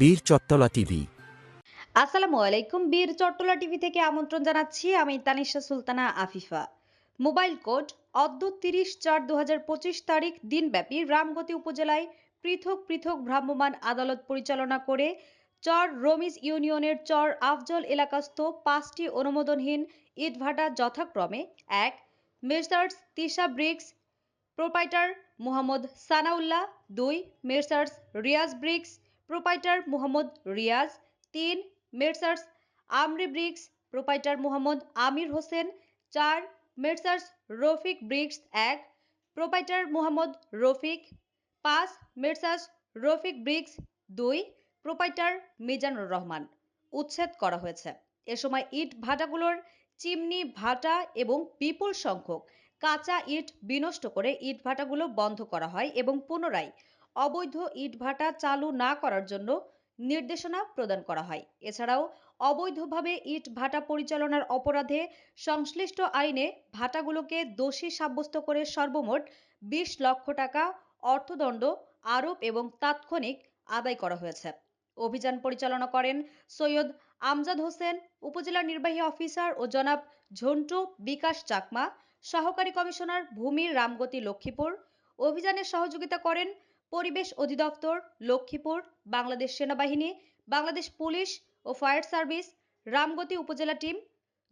বীর চত্তলা টিভি। আসসালামু আলাইকুম, বীর চট্টলা টিভি থেকে আমন্ত্রণ জানাচ্ছি আমি তানিশা সুলতানা আফিফা। মোবাইল কোড অদ্য তিরিশ চার দু তারিখ, দিনব্যাপী রামগতি উপজেলায় পৃথক পৃথক ভ্রাম্যমাণ আদালত পরিচালনা করে চর রমিজ ইউনিয়নের চর আফজল এলাকাস্থ পাঁচটি অনুমোদনহীন ইটভাটা যথাক্রমে এক, messrs Tisha bricks proprietor Mohammad Sanaullah, দুই, messrs Riaz bricks proprietor Mohammad Riaz, তিন messrs Amri bricks proprietor Mohammad Amir Hossain, চার মেসার্স রফিক ব্রিক্স এক প্রোপাইটার মোহাম্মদ রফিক, পাঁচ মেসার্স রফিক ব্রিক্স দুই প্রোপাইটার মিজানুর রহমান। উচ্ছেদ করা হয়েছে। এ সময় ইট ভাটাগুলোর চিমনি, ভাটা এবং বিপুল সংখ্যক কাঁচা ইট বিনষ্ট করে ইট ভাটাগুলো বন্ধ করা হয় এবং পুনরায় অবৈধ ইট ভাটা চালু না করার জন্য নির্দেশনা প্রদান করা হয়। এছাড়াও অবৈধভাবে ইট ভাটা পরিচালনার অপরাধে সংশ্লিষ্ট আইনে ভাটাগুলোকে দোষী সাব্যস্ত করে সর্বমোট বিশ লক্ষ টাকা অর্থদণ্ড, আরোপ এবং তাৎক্ষণিক আদায় করা হয়েছে। অভিযান পরিচালনা করেন সৈয়দ আমজাদ হোসেন, উপজেলা নির্বাহী অফিসার ও জনাব ঝন্টু বিকাশ চাকমা, সহকারী কমিশনার ভূমি রামগতি লক্ষ্মীপুর। অভিযানে সহযোগিতা করেন পরিবেশ অধিদপ্তর, লক্ষ্মীপুর, বাংলাদেশ সেনাবাহিনী, বাংলাদেশ পুলিশ ও ফায়ার সার্ভিস, রামগতি উপজেলা টিম,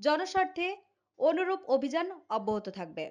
জনস্বার্থে অনুরূপ অভিযান অব্যাহত থাকবে।